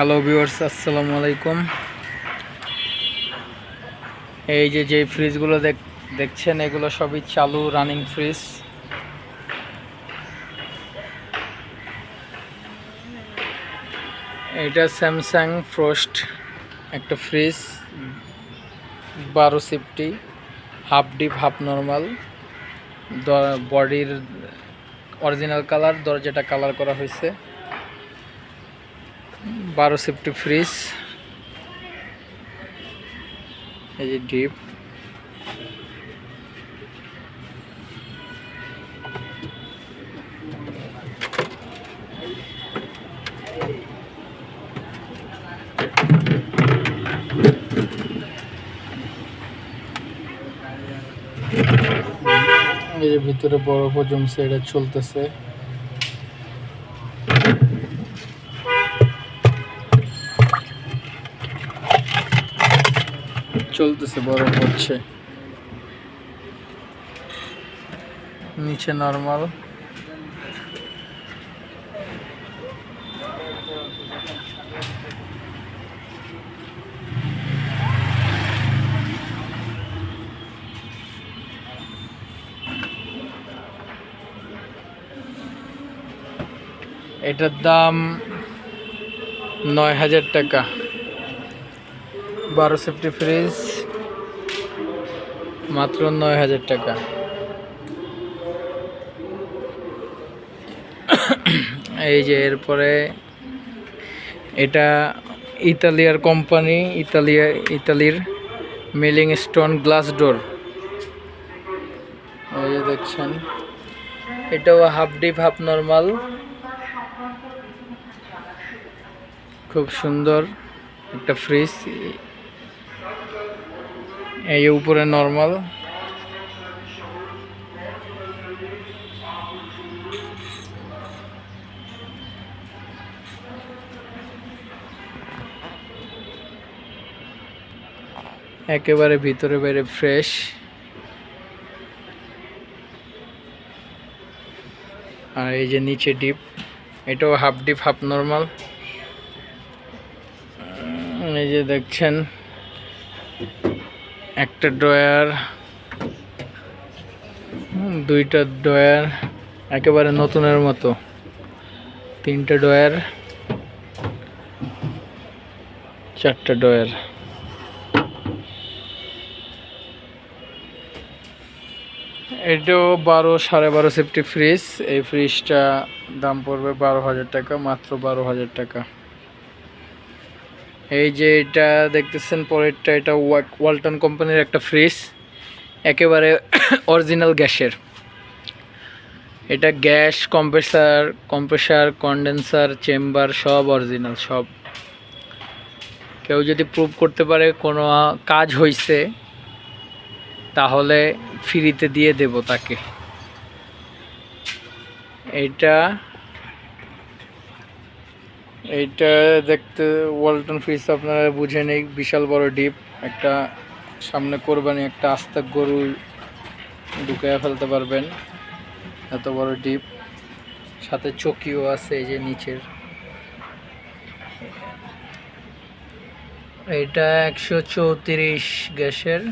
Hello viewers আসসালামু আলাইকুম। এই যে যে ফ্রিজগুলো দেখ দেখছেন, এগুলো সবই চালু রানিং ফ্রিজ এটা স্যামসাং ফ্রোস্ট একটা ফ্রিজ বারো CFT half deep half normal বডির অরিজিনাল কালার দরজাটা কালার করা হয়েছে। বারো সেফটি ফ্রিজ। এই যে ডিপ। যে ভিতরে বরফ জমছে এটা চলতেছে। চলতেছে বরফ হচ্ছে। নিচে নর্মাল এটার দাম নয় হাজার টাকা। বারো সেফটি ফ্রিজ। মাত্র নয় হাজার টাকা। এই যে এরপরে এটা ইতালিয়ার কোম্পানি, ইতালিয়া, ইতালির মিলিং স্টোন গ্লাস ডোর। এই যে দেখছেন, এটাও হাফ ডিপ, হাফ নর্মাল। খুব সুন্দর একটা ফ্রিজ। এই উপরে নর্মাল একেবারে ভিতরে বাইরে ফ্রেশ আর এই যে নিচে ডিপ এটাও হাফ ডিপ হাফ নর্মাল এই যে দেখছেন একটা ড্রয়ার দুইটা ড্রয়ার, একেবারে নতুনের মতো। তিনটা ড্রয়ার, চারটা ড্রয়ার। এটাও বারো, সাড়ে বারো সেফটি ফ্রিজ এই ফ্রিজটা দাম পড়বে বারো হাজার টাকা, মাত্র বারো হাজার টাকা। এই যে এটা দেখতেছেন, পরেরটা এটা ওয়ালটন কোম্পানির একটা ফ্রিজ, একেবারে অরিজিনাল গ্যাসের। এটা gas compressor compressor condenser chamber সব অরিজিনাল সব। কেউ যদি প্রুভ করতে পারে কোনো কাজ হয়েছে তাহলে ফ্রিতে দিয়ে দেব তাকে। এটা এইটা দেখতে ওয়ালটন ফ্রিজ আপনারা বুঝে নেই, বিশাল বড় ডিপ, একটা সামনে কোরবানি, একটা আস্তা গরু ঢুকাইয়া ফেলতে পারবেন, এত বড় ডিপ। সাথে চকিও আছে, এই যে নিচের। এটা একশো চৌত্রিশ গ্যাসের,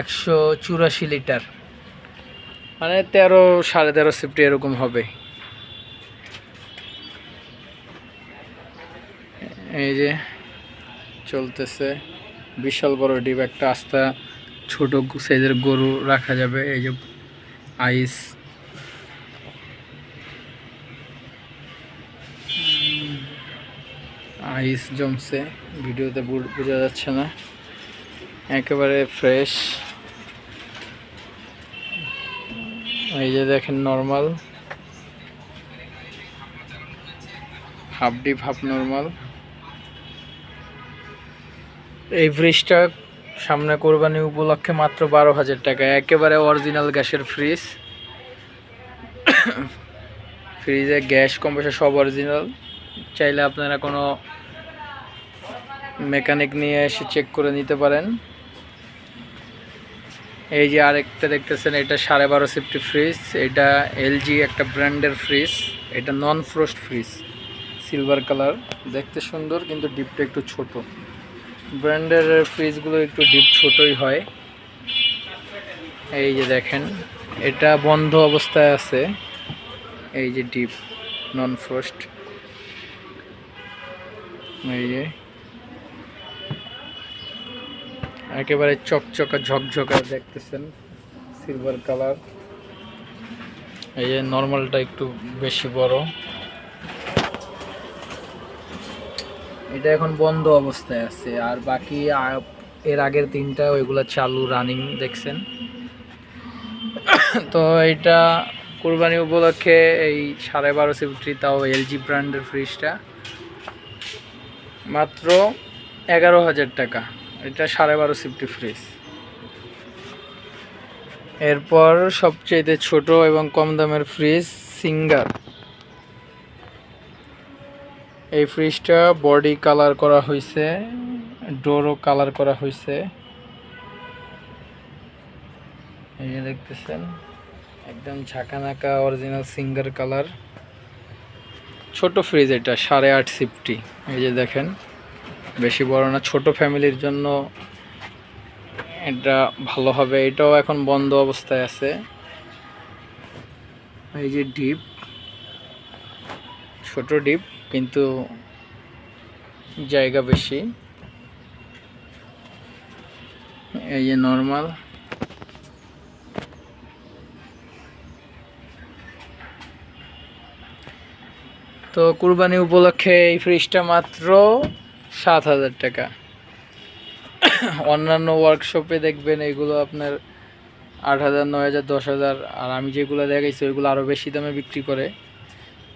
একশো চুরাশি লিটার। মানে তেরো, সাড়ে তেরো সিফটি এরকম হবে। এই যে চলতেছে, বিশাল বড় ডিপ, একটা আস্তা ছোট সাইজের গরু রাখা যাবে, এই যে আইস। আইস জমছে, ভিডিওতে বোঝা যাচ্ছে না। একেবারে ফ্রেশ। এই যে দেখেন normal. Half deep, half normal. এই ফ্রিজটা সামনে কোরবানি উপলক্ষে মাত্র বারো হাজার টাকা। একেবারে অরিজিনাল গ্যাসের ফ্রিজ ফ্রিজে গ্যাস কম্প্রেসার সব অরিজিনাল চাইলে আপনারা কোনো মেকানিক নিয়ে এসে চেক করে নিতে পারেন। এই যে আরেকটা দেখতেছেন, এটা সাড়ে বারো সিফটি ফ্রিজ এটা এলজি একটা ব্র্যান্ডের ফ্রিজ এটা non frost fridge silver colour দেখতে সুন্দর, কিন্তু ডিপটা একটু ছোট। ব্র্যান্ডের ফ্রিজগুলো একটু ডিপ ছোটই হয়। এই যে দেখেন, এটা বন্ধ অবস্থায় আছে। এই যে ডিপ নন ফ্রস্ট এই যে, একেবারে চকচকা, ঝকঝকা দেখতেছেন সিলভার কালার এই যে নর্মালটা একটু বেশি বড়। এটা এখন বন্ধ অবস্থায় আছে। আর বাকি এর আগের তিনটা, ওইগুলো চালু রানিং দেখছেন। তো এটা কোরবানি উপলক্ষে এই সাড়ে বারো সিফটি তাও এলজি ব্র্যান্ডের ফ্রিজটা মাত্র এগারো হাজার টাকা। এটা সাড়ে বারো সিফটি ফ্রিজ এরপর সবচেয়ে ছোট এবং কম দামের ফ্রিজ সিঙ্গার এই ফ্রিজটা বডি কালার করা হয়েছে ডোরও কালার করা হয়েছে এই যে দেখতেছেন, একদম ঝাঁকানাকা অরিজিনাল সিঙ্গার কালার ছোট ফ্রিজ এটা, সাড়ে আট সিফটি এই যে দেখেন, বেশি বড় না, ছোট ফ্যামিলির জন্য এটা ভালো হবে। এটাও এখন বন্ধ অবস্থায় আছে। এই যে ডিপ ছোট ডিপ কিন্তু জায়গা বেশি। এই যে নর্মাল তো কুরবানি উপলক্ষে এই ফ্রিজটা মাত্র সাত হাজার টাকা। অন্যান্য ওয়ার্কশপে দেখবেন এগুলো আপনার আট হাজার, নয় হাজার, দশ হাজার, আর আমি যেগুলো দেখাইছি ওইগুলো আরও বেশি দামে বিক্রি করে।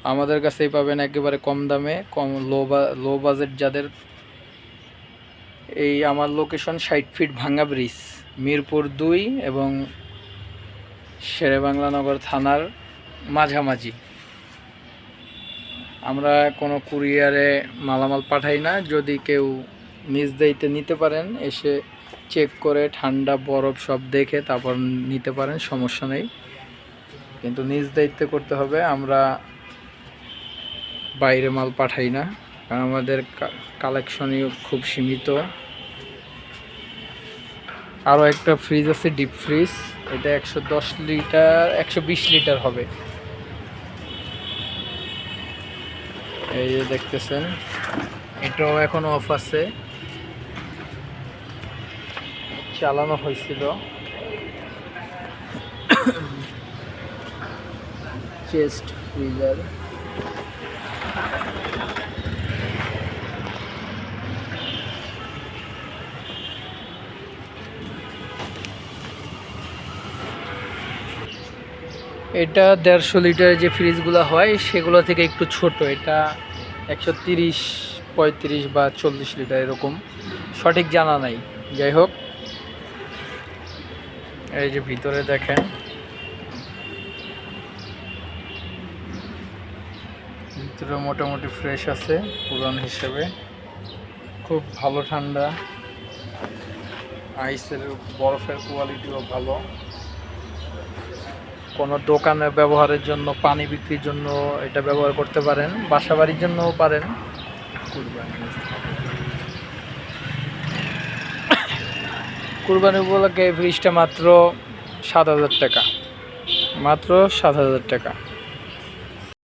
আমাদের কাছেই পাবেন একেবারে কম দামে, কম লো বা লো বাজেট যাদের। এই আমার লোকেশন ষাট ফিট ভাঙ্গা ব্রিজ মিরপুর দুই এবং শেরে শেরেবাংলানগর থানার মাঝামাঝি। আমরা কোনো কুরিয়ারে মালামাল পাঠাই না, যদি কেউ নিজ দায়িত্বে নিতে পারেন, এসে চেক করে, ঠান্ডা, বরফ সব দেখে তারপর নিতে পারেন, সমস্যা নেই। কিন্তু নিজ দায়িত্বে করতে হবে, আমরা বাইরে মাল পাঠাই না। কারণ আমাদের কালেকশনই খুব সীমিত। আরও একটা ফ্রিজ আছে ডিপ ফ্রিজ এটা একশো দশ লিটার, একশো বিশ লিটার হবে। এই যে দেখতেছেন, এটাও এখন অফ আছে। চালানো হয়েছিল। চেস্ট ফ্রিজার এটা দেড়শো লিটার যে ফ্রিজগুলো হয়, সেগুলো থেকে একটু ছোট। এটা একশো তিরিশ, পঁয়ত্রিশ বা চল্লিশ লিটার এরকম। সঠিক জানা নাই। যাই হোক। এই যে ভিতরে দেখেন। ভিতরে মোটামুটি ফ্রেশ আছে, পুরান হিসেবে। খুব ভালো ঠান্ডা। আইসের বরফের কোয়ালিটিও ভালো। কোনো দোকানে ব্যবহারের জন্য, পানি বিক্রির জন্য এটা ব্যবহার করতে পারেন, বাসা বাড়ির জন্যও পারেন। কুরবানি উপলক্ষে এই ফ্রিজটা মাত্র সাত হাজার টাকা। মাত্র সাত হাজার টাকা।